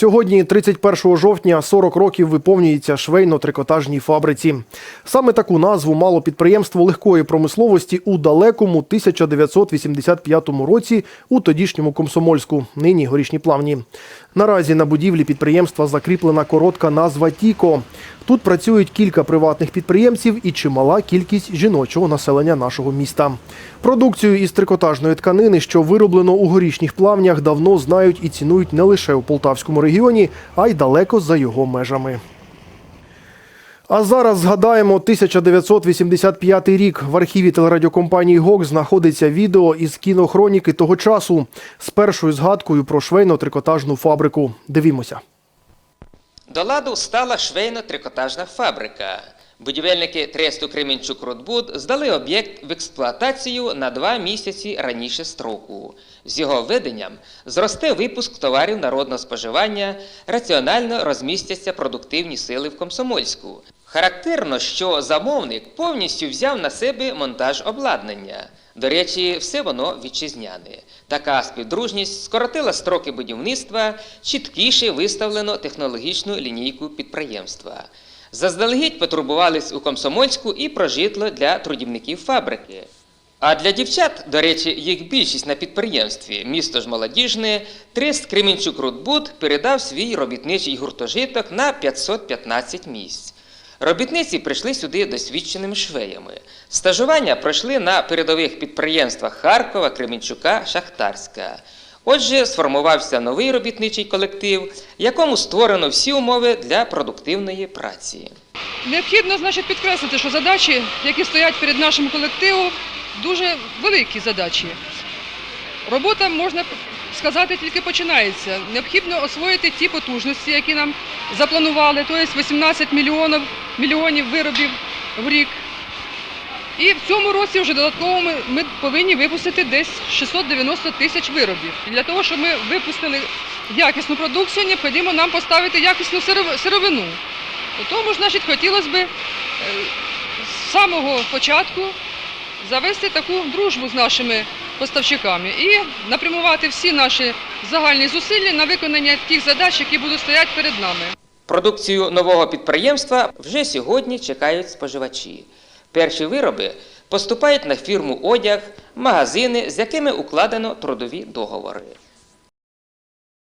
Сьогодні, 31 жовтня, 40 років виповнюється швейно-трикотажній фабриці. Саме таку назву мало підприємство легкої промисловості у далекому 1985 році у тодішньому Комсомольську, нині горішні плавні. Наразі на будівлі підприємства закріплена коротка назва Тіко. Тут працюють кілька приватних підприємців і чимала кількість жіночого населення нашого міста. Продукцію із трикотажної тканини, що вироблено у горішніх плавнях, давно знають і цінують не лише у Полтавському регіоні, а й далеко за його межами. А зараз згадаємо 1985 рік. В архіві телерадіокомпанії ГОК знаходиться відео із кінохроніки того часу з першою згадкою про швейно-трикотажну фабрику. Дивімося. До ладу стала швейно-трикотажна фабрика. Будівельники тресту Кременчук Рудбуд здали об'єкт в експлуатацію на два місяці раніше строку. З його введенням зросте випуск товарів народного споживання, раціонально розмістяться продуктивні сили в Комсомольську. Характерно, що замовник повністю взяв на себе монтаж обладнання. До речі, все воно вітчизняне. Така співдружність скоротила строки будівництва, чіткіше виставлено технологічну лінійку підприємства. Заздалегідь потурбувались у Комсомольську і про житло для трудівників фабрики. А для дівчат, до речі, їх більшість на підприємстві, місто ж молодіжне, Трест Кременчук Рудбуд передав свій робітничий гуртожиток на 515 місць. Робітниці прийшли сюди досвідченими швеями. Стажування пройшли на передових підприємствах Харкова, Кременчука, Шахтарська. Отже, сформувався новий робітничий колектив, якому створено всі умови для продуктивної праці. Необхідно, значить, підкреслити, що задачі, які стоять перед нашим колективом, дуже великі задачі. Робота, можна сказати, тільки починається. Необхідно освоїти ті потужності, які нам запланували, тобто 18 мільйонів, мільйонів виробів в рік. І в цьому році вже додатково ми, ми повинні випустити десь 690 тисяч виробів. І для того, щоб ми випустили якісну продукцію, необхідно нам поставити якісну сировину. Тому, значить, хотілося б е, з самого початку завести таку дружбу з нашими поставщиками і напрямувати всі наші загальні зусилля на виконання тих задач, які будуть стояти перед нами. Продукцію нового підприємства вже сьогодні чекають споживачі. Перші вироби поступають на фірму одяг, магазини, з якими укладено трудові договори.